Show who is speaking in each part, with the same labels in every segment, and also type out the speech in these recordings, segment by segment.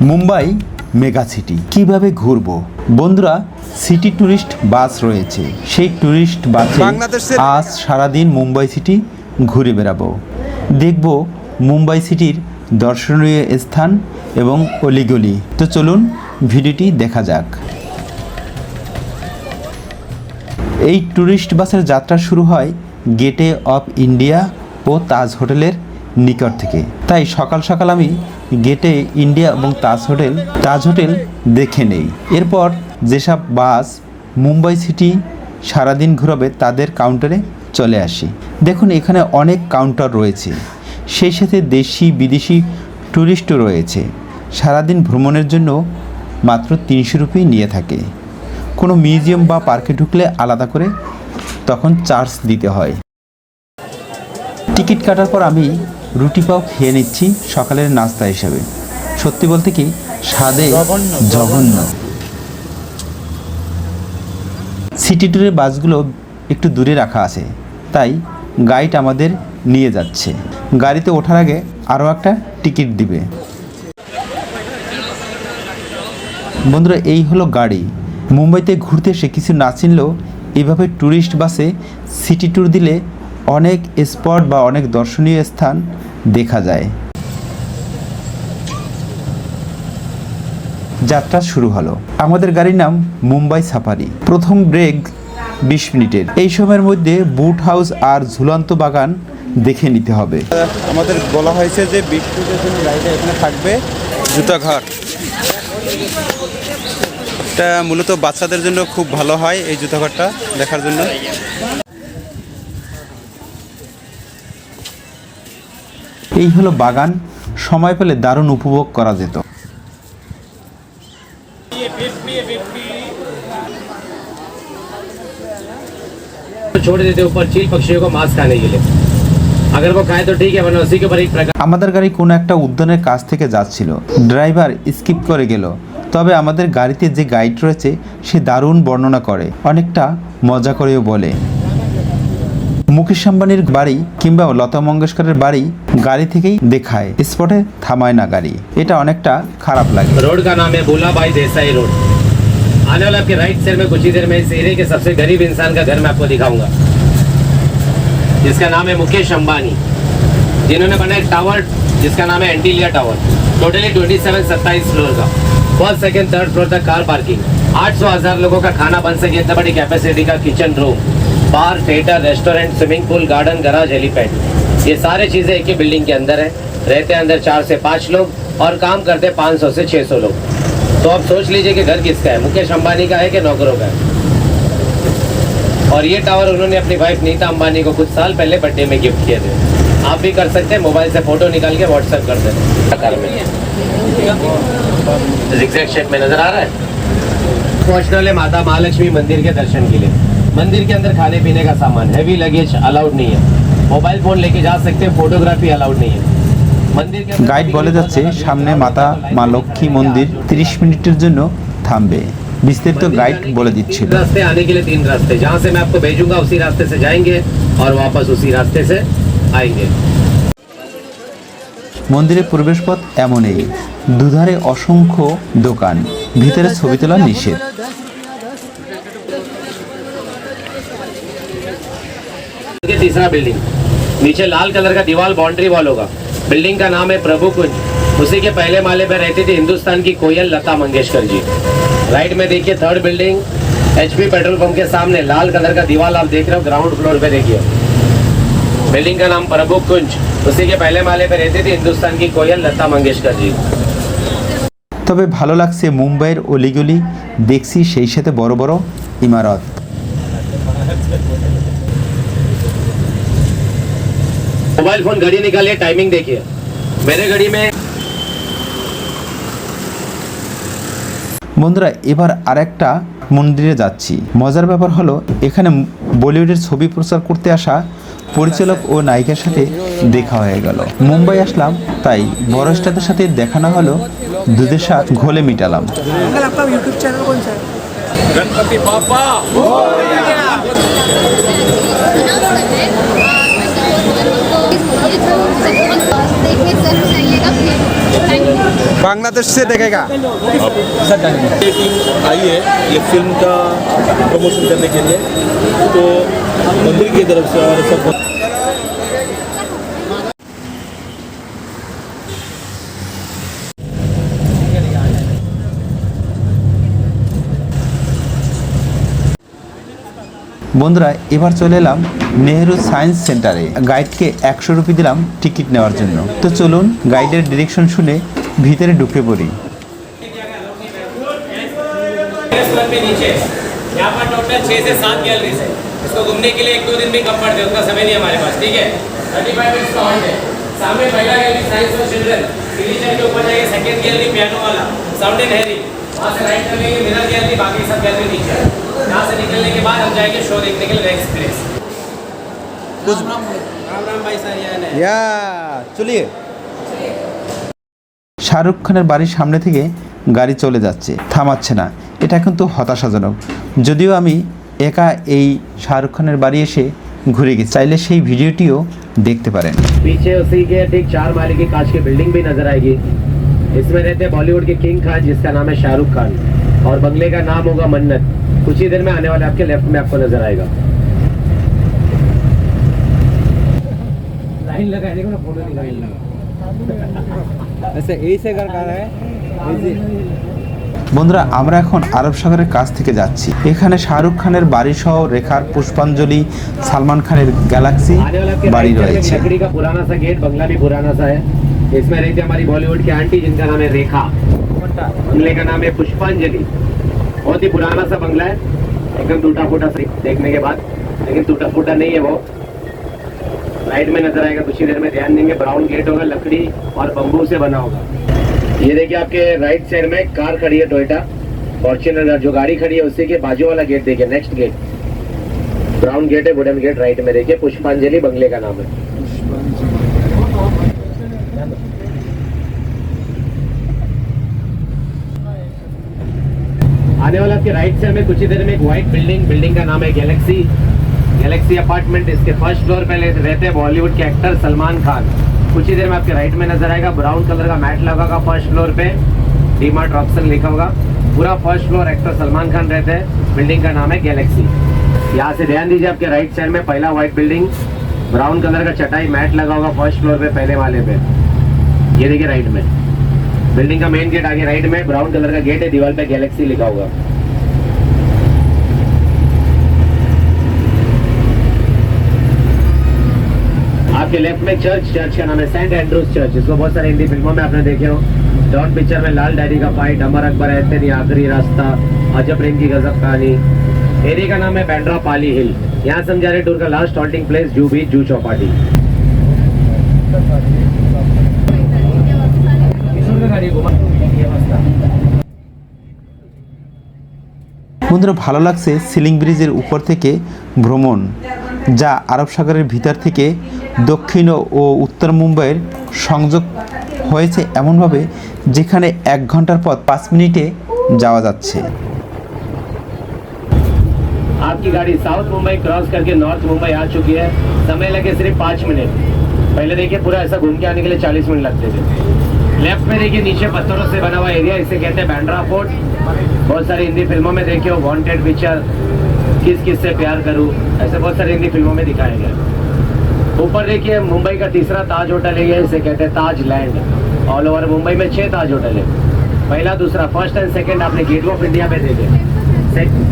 Speaker 1: Mumbai mega city. কীভাবে ঘুরবো? বন্ধুরা সিটি ট্যুরিস্ট বাস রয়েছে। সেই ট্যুরিস্ট বাসে আজ সারাদিন মুম্বাই সিটি ঘুরে বেড়াবো। দেখব মুম্বাই সিটির দর্শনীয় স্থান এবং অলিগলি। তো চলুন ভিডিওটি দেখা যাক। এই ট্যুরিস্ট বাসের যাত্রা শুরু হয় গেটে অফ ইন্ডিয়া ও তাজ হোটেলের নিকট থেকে। তাই সকাল সকাল আমি গেটে ইন্ডিয়া এবং তাজ হোটেল তাজ হোটেল দেখে নেই। এরপর যেসব বাস মুম্বাই সিটি সারাদিন ঘুরাবে তাদের কাউন্টারে চলে আসি। দেখুন, এখানে অনেক কাউন্টার রয়েছে। সেই সাথে দেশি, বিদেশি ট্যুরিস্টও রয়েছে। সারাদিন ভ্রমণের জন্য মাত্র তিনশো রুপি নিয়ে থাকে। কোনো মিউজিয়াম বা পার্কে ঢুকলে আলাদা করে তখন চার্জ দিতে হয়। টিকিট কাটার পর আমি রুটি পাও খেয়ে নিচ্ছি সকালের নাস্তা হিসাবে। সত্যি বলতে কি স্বাদে জঘন্য সিটি ট্যুরের বাসগুলো একটু দূরে রাখা আছে তাই গাইড আমাদের নিয়ে যাচ্ছে। গাড়িতে ওঠার আগে আরও একটা টিকিট দিবে। বন্ধুরা এই হলো গাড়ি। মুম্বাইতে ঘুরতে এসে কিছু না চিনলেও এভাবে ট্যুরিস্ট বাসে সিটি ট্যুর দিলে অনেক স্পট বা অনেক দর্শনীয় স্থান দেখা যায়। যাত্রা শুরু হলো। আমাদের গাড়ির নাম মুম্বাই সাফারি। প্রথম ব্রেক বিশ মিনিটের। এই সময়ের মধ্যে বুট হাউস আর ঝুলন্ত বাগান দেখে নিতে হবে।
Speaker 2: আমাদের বলা হয়েছে যে বিট্টুদের জন্য গাড়িটা এখানে থাকবে। জুতা ঘর এটা মূলত বাচ্চাদের জন্য খুব ভালো হয় এই জুতা ঘরটা দেখার জন্য।
Speaker 1: এই হলো বাগান। সময় পেলে দারুণ উপভোগ করা যেত। আমাদের গাড়ি কোনো একটা উদ্যানের কাছ থেকে যাচ্ছিল। ড্রাইভার স্কিপ করে গেল। তবে আমাদের গাড়িতে যে গাইড রয়েছে সে দারুণ বর্ণনা করে। অনেকটা মজা করেও বলে। মুকেশ আম্বানির বাড়ি কিংবা লতা মঙ্গেশকরের বাড়ি গাড়ি থেকেই দেখায় স্পটে থামায় না গাড়ি এটা অনেকটা খারাপ লাগে
Speaker 3: रोड का नाम है भोला भाई देसाई रोड आने वाला आपके राइट साइड में कुछ ही देर में इस एरिया के सबसे गरीब इंसान का घर मैं आपको दिखाऊंगा जिसका नाम है मुकेश अंबानी जिन्होंने बनाया एक टावर जिसका नाम है Antilia tower totally twenty seven सत्ताईस फ्लोर का फर्स्ट सेकंड थर्ड फ्लोर तक कार पार्किंग आठ सौ हजार लोगों का खाना बन सके इतना बड़ी कैपेसिटी का kitchen room bar theatre, restaurant, swimming pool, garden, garage helipad ये सारे चीज़ें एक ही बिल्डिंग के अंदर है। रहते हैं अंदर चार से पाँच लोग और काम करते पाँच सौ से छः सौ लोग। तो आप सोच लीजिए कि घर किसका है? मुकेश अंबानी का है कि नौकरों का है? और ये टावर उन्होंने अपनी वाइफ नीता अंबानी को कुछ साल पहले बर्थडे में गिफ्ट किए थे। आप भी कर सकते हैं मोबाइल से फ़ोटो निकाल के व्हाट्सएप कर दें। हैं नज़र आ रहा है? पहुँचने वाले माता महालक्ष्मी मंदिर के दर्शन के लिए। मंदिर के अंदर खाने पीने का सामान हैवी लगेज अलाउड नहीं है मोबाइल फोन लेके जा सकते हैं फोटोग्राफी अलाउड नहीं है मंदिर के अंदर
Speaker 1: গাইড বলে যাচ্ছে সামনে মাতা মা লক্ষ্মী মন্দির তিরিশ মিনিটের জন্য থামবে বিস্তারিত গাইড বলে দিচ্ছিল
Speaker 3: रास्ते आने के लिए तीन रास्ते जहाँ से मैं आपको भेजूंगा उसी रास्ते से जाएंगे और वापस उसी रास्ते से आएंगे
Speaker 1: মন্দিরের প্রবেশপথ এমনই দুধারে অসংখ্য দোকান ভিতরে ছবি তোলা নিষেধ
Speaker 3: ये तीसरा बिल्डिंग नीचे लाल कलर का दीवार बाउंड्री वॉल होगा बिल्डिंग का नाम है प्रभु कुंज उसी के पहले माले पर रहती थी हिंदुस्तान की कोयल लता मंगेशकर जी राइट में देखिए third building HP petrol pump के सामने लाल कलर का दीवार आप देख रहे हो ग्राउंड फ्लोर पे देखिए बिल्डिंग का नाम प्रभु कुंज उसी के पहले माले पर रहती थी हिंदुस्तान की कोयल लता मंगेशकर जी
Speaker 1: তবে ভালো লাগছে মুম্বাইয়ের অলিগলি দেখছি সেই সাথে বড় বড় ইমারত
Speaker 3: मोबाइल फोन घड़ी निकालिए टाइमिंग देखिए मेरे घड़ी में
Speaker 1: বন্ধুরা এবার আরেকটা মন্দিরে যাচ্ছি মজার ব্যাপার হলো এখানে বলিউডের ছবি প্রচার করতে আসা পরিচালক ও নায়িকার সাথে দেখা হয়ে গেল মুম্বাই আসলাম তাই বড় স্টারদের সাথে দেখা না হলো দুধের স্বাদ ঘোলে মিটালাম
Speaker 4: अंकल आपका
Speaker 2: बांग्लादेश से देखेगा।
Speaker 5: ये टीम आई है ये फ़िल्म का प्रमोशन करने के लिए। तो मंदिर की तरफ़ से हमारे सब
Speaker 1: বন্ধুরা এবার চলে এলাম নেহেরু সায়েন্স সেন্টারে গাইডকে একশো রুপি দিলাম টিকিট নেওয়ার জন্য তো চলুন গাইডের ডিরেকশন শুনে ভিতরে ঢুকে পড়ি
Speaker 3: फ्लोर पे नीचे यहाँ पर टोटल छः से सात गैलरीज है इसको घूमने के लिए एक दो दिन भी कम पड़ते हैं उतना समय नहीं हमारे पास ठीक है थर्टी फाइव मिनट्स का हॉल्ट है सामने पहला गैलरी साइंस फॉर चिल्ड्रन सीढ़ी चढ़ के ऊपर जाएंगे सेकंड गैलरी पियानो वाला साउंड एंड हैरी वहाँ से राइट कर लेंगे मिरर गैलरी बाकी सब गैलरी नीचे है यहाँ से निकलने के बाद हम जाएंगे शो देखने के लिए नेक्स्ट प्लेस
Speaker 2: या चलिए
Speaker 1: শাহরুখ খানের বাড়ির সামনে থেকে গাড়ি চলে যাচ্ছে থামাচ্ছে না এটা কিন্তু হতাশাজনক যদিও আমি একা এই শাহরুখ খানের বাড়ি এসে ঘুরে গেছি চাইলে সেই ভিডিওটিও দেখতে পারেন
Speaker 3: पीछे उसी के ठीक चार माले की कांच की बिल्डिंग भी नजर आएगी इसमें रहते हैं बॉलीवुड के किंग खान जिसका नाम है शाहरुख खान और बंगले का नाम होगा मन्नत कुछ ही देर में आने वाले आपके लेफ्ट में आपको नजर आएगा लाइन लगा देखो ना फोटो निकाल
Speaker 2: ऐसे यही से घर का है
Speaker 1: বন্ধুরা আমরা এখন আরব সাগরের কাছ থেকে যাচ্ছি এখানে শাহরুখ খানের বাড়ি সহ রেখার পুষ্পাঞ্জলি সালমান খানের গ্যালাক্সি
Speaker 3: आने वाले आपके
Speaker 1: বাড়ি
Speaker 3: राइट साइड में
Speaker 1: রয়েছে
Speaker 3: लकड़ी का पुराना सा गेट बंगला भी पुराना सा है इसमें रहती है हमारी बॉलीवुड की आंटी जिनका नाम है रेखा बंगले का नाम है पुष्पांजलि बहुत ही पुराना सा बंगला है। एकदम टूटा फूटा देखने के बाद। लेकिन टूटा फूटा नहीं है वो। राइट में नज़र आएगा, कुछ ही देर में। ध्यान देंगे ब्राउन गेट होगा, लकड़ी और बम्बू से बना होगा। ये देखिए आपके राइट साइड में कार खड़ी है टोयटा फॉर्चुनर जो गाड़ी खड़ी है, उसी के बाजू वाला गेट देखिए नेक्स्ट गेट ब्राउन गेट है वुडन गेट राइट में देखिए। पुष्पांजलि बंगले का नाम है। आने वाला आपके राइट साइड में कुछ ही देर में एक व्हाइट बिल्डिंग बिल्डिंग का नाम है गैलेक्सी गैलेक्सी अपार्टमेंट इसके फ़र्स्ट फ्लोर पे रहते हैं बॉलीवुड के एक्टर सलमान खान। कुछ ही देर में आपके राइट में नज़र आएगा ब्राउन कलर का मैट लगा होगा फ़र्स्ट फ्लोर पे। डीमार्ट रॉक्सन लिखा होगा। पूरा first floor actor Salman Khan रहते हैं। बिल्डिंग का नाम है गैलेक्सी यहाँ से ध्यान दीजिए आपके राइट साइड में पहला व्हाइट बिल्डिंग ब्राउन कलर का चटाई मैट लगा होगा फ़र्स्ट फ्लोर पे पहले वाले पे। ये देखिए राइट में। बिल्डिंग का मेन गेट आगे राइट में ब्राउन कलर का गेट है, दीवार पे गैलेक्सी लिखा होगा आपके लेफ़्ट में चर्च चर्च का नाम है सेंट एंड्रूज चर्च इसको बहुत सारे हिंदी फ़िल्मों में आपने देखे हो। डॉन पिक्चर में लाल डायरी का फाइट अमर अकबर, एंथनी, आखिरी रास्ता, अजब प्रेम की गजब कहानी। एरिया का नाम है बैंड्रा पाली हिल यहाँ समझा रहे टूर का लास्ट हॉल्टिंग प्लेस जू बीच जू चौपाटी
Speaker 1: বন্ধুরা ভালো লাগছে সিলিং ব্রিজের উপর থেকে ভ্রমণ যা আরব সাগরের ভিতর থেকে দক্ষিণ ও উত্তর মুম্বাইয়ের সংযোগ হয়েছে এমনভাবে যেখানে এক ঘন্টার পথ পাঁচ মিনিটে যাওয়া যাচ্ছে
Speaker 3: आपकी गाड़ी साउथ मुंबई क्रॉस करके नॉर्थ मुंबई आ चुकी है समय लगे सिर्फ पाँच मिनट पहले देखिए पूरा ऐसा घूम के आने के लिए चालीस मिनट लगते थे लेफ़्ट में देखिए, नीचे पत्थरों से बना हुआ एरिया इसे कहते हैं बैंड्रा फोर्ट बहुत सारी हिंदी फ़िल्मों में देखिए हो वांटेड पिक्चर किस किस से प्यार करूँ, ऐसे बहुत सारी हिंदी फ़िल्मों में दिखाया गया ऊपर देखिए, मुंबई का तीसरा ताज होटल है इसे कहते हैं Taj land all over Mumbai में छह ताज होटल है। पहला, दूसरा फ़र्स्ट एंड सेकेंड आपने गेट ऑफ़ इंडिया में देखे।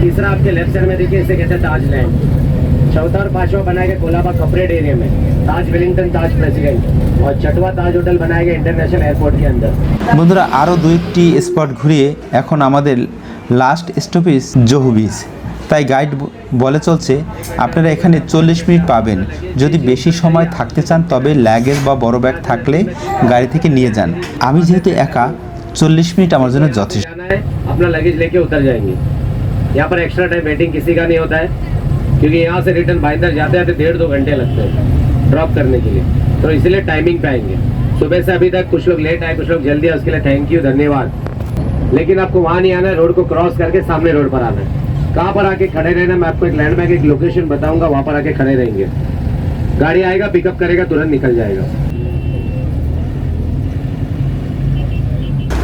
Speaker 3: तीसरा आपके लेफ़्ट साइड में देखिए, इसे कहते हैं ताज लैंड चौथा और पांचवा बनाया गया कोलाबा कपरेड एरिया में ताज वेलिंगटन ताज प्रेसिडेंट और छठवा ताज होटल बनाया गया इंटरनेशनल एयरपोर्ट के अंदर
Speaker 1: বন্ধুরা আরও দু একটি স্পট ঘুরিয়ে এখন আমাদের লাস্ট স্টপেজ জহু বিচ তাই গাইড ব- বলে চলছে আপনারা এখানে চল্লিশ মিনিট পাবেন যদি বেশি সময় থাকতে চান তবে ল্যাগেজ বা বড় ব্যাগ থাকলে গাড়ি থেকে নিয়ে যান আমি যেহেতু একা চল্লিশ মিনিট আমার জন্য যথেষ্ট
Speaker 3: जाना है अपना लगेज लेके उतर जाएंगे यहाँ पर एक्स्ट्रा टाइम वेटिंग किसी का नहीं होता है क्योंकि यहाँ से रिटर्न बाइंदर जाते आते डेढ़ दो घंटे लगते हैं ड्रॉप करने के लिए तो इसलिए टाइमिंग पे आएंगे सुबह से अभी तक कुछ लोग लेट आए कुछ लोग जल्दी आए उसके लिए थैंक यू धन्यवाद लेकिन आपको वहाँ नहीं आना है रोड को क्रॉस करके सामने रोड पर आना है कहाँ पर आके खड़े रहना मैं आपको एक लैंडमार्क एक लोकेशन बताऊंगा वहाँ पर आके खड़े रहेंगे गाड़ी आएगा पिकअप करेगा तुरंत निकल जाएगा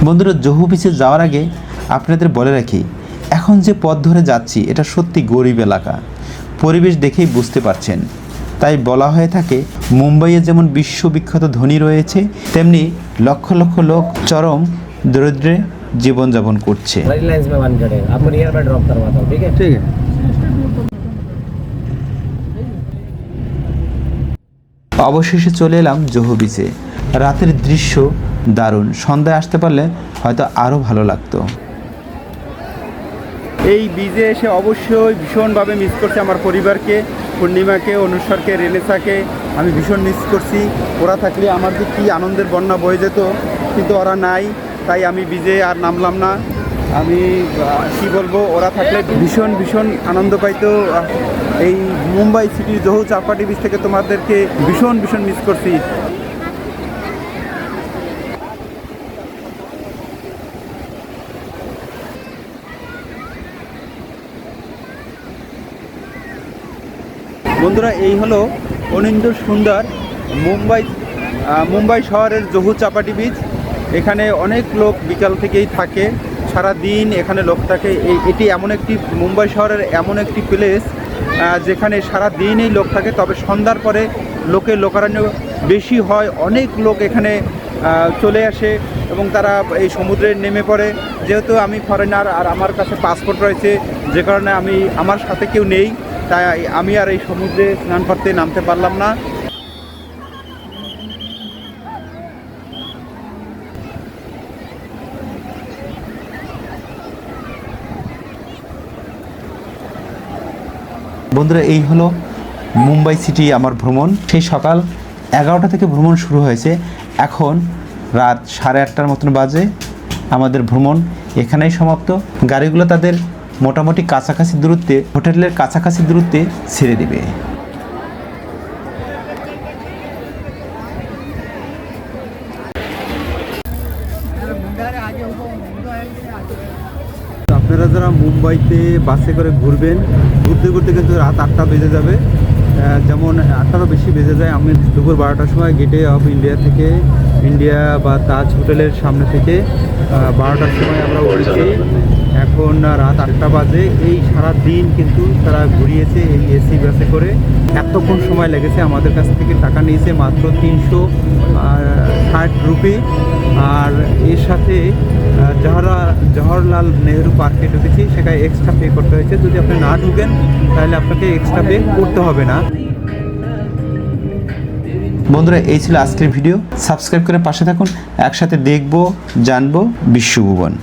Speaker 1: বন্ধুরা জহু বিচে যাওয়ার আগে আপনাদের বলে রাখি এখন যে পথ ধরে যাচ্ছি এটা সত্যি গরিব এলাকা পরিবেশ দেখেই বুঝতে পারছেন। তাই বলা হয়ে থাকে মুম্বাইয়ে যেমন বিশ্ববিখ্যাত ধনী রয়েছে তেমনি লক্ষ লক্ষ লোক চরম দরিদ্রে জীবনযাপন করছে। অবশেষে চলে এলাম জহু বিচে রাতের দৃশ্য দারুণ। সন্ধ্যায় আসতে পারলে হয়তো আরও ভালো লাগতো।
Speaker 2: এই বীজে এসে অবশ্যই ভীষণভাবে মিস করছে আমার পরিবারকে, পূর্ণিমাকে অনুস্বরকে রেনেসাকে। আমি ভীষণ মিস করছি। ওরা থাকলে আমার যে কী আনন্দের বন্যা বয়ে যেত, কিন্তু ওরা নাই, তাই আমি বীজে আর নামলাম না। আমি কি বলব, ওরা থাকলে ভীষণ ভীষণ আনন্দ পাইতো। এই মুম্বাই সিটির জহু চাপাটি বীজ থেকে তোমাদেরকে ভীষণ ভীষণ মিস করছি। বন্ধুরা, এই হলো অনিন্দ সুন্দর মুম্বাই মুম্বাই শহরের জহু চাপাটি বীচ। এখানে অনেক লোক বিকাল থেকেই থাকে। সারা দিন এখানে লোক থাকে। এটি এমন একটি, মুম্বাই শহরের এমন একটি প্লেস যেখানে সারা দিনই লোক থাকে। তবে সন্ধ্যার পরে লোকের লোকারণ্য বেশি হয়। অনেক লোক এখানে চলে আসে এবং তারা এই সমুদ্রে নেমে পড়ে। যেহেতু আমি ফরেনার আর আমার কাছে পাসপোর্ট রয়েছে, যে কারণে আমি, আমার সাথে কেউ নেই। তাই আমি আর এই সমুদ্রে স্নান করতে নামতে পারলাম না।
Speaker 1: বন্ধুরা, এই হলো মুম্বাই সিটি আমার ভ্রমণ। সেই সকাল এগারোটা থেকে ভ্রমণ শুরু হয়েছে। এখন রাত সাড়ে আটটার মতন বাজে। আমাদের ভ্রমণ এখানেই সমাপ্ত। গাড়িগুলো তাদের মোটামুটি কাছাকাছি দূরত্বে, হোটেলের কাছাকাছি দূরত্বে ছেড়ে দেবে।
Speaker 2: আপনারা যারা মুম্বাইতে বাসে করে ঘুরবেন, ঘুরতে ঘুরতে কিন্তু রাত আটটা বেজে যাবে। যেমন আটটারও বেশি বেজে যায়, আমি দুপুর বারোটার সময় গেটে অফ ইন্ডিয়া থেকে, ইন্ডিয়া বা তাজ হোটেলের সামনে থেকে বারোটার সময় আমরা উঠেছি। এখন রাত আটটা বাজে। এই সারা দিন কিন্তু তারা ঘুরিয়েছে এই এসি বাসে করে। এতক্ষণ সময় লেগেছে, আমাদের কাছ থেকে টাকা নিয়েছে মাত্র তিনশো ষাট রুপি। আর এর সাথে জহরা, জওহরলাল নেহরু পার্কে ঢুকেছি, সেখানে এক্সট্রা পে করতে হয়েছে। যদি আপনি না ঢুকেন, তাহলে আপনাকে এক্সট্রা পে করতে হবে না।
Speaker 1: বন্ধুরা, এই ছিল আজকের ভিডিও। সাবস্ক্রাইব করে পাশে থাকুন। একসাথে দেখব, জানব বিশ্বভুবন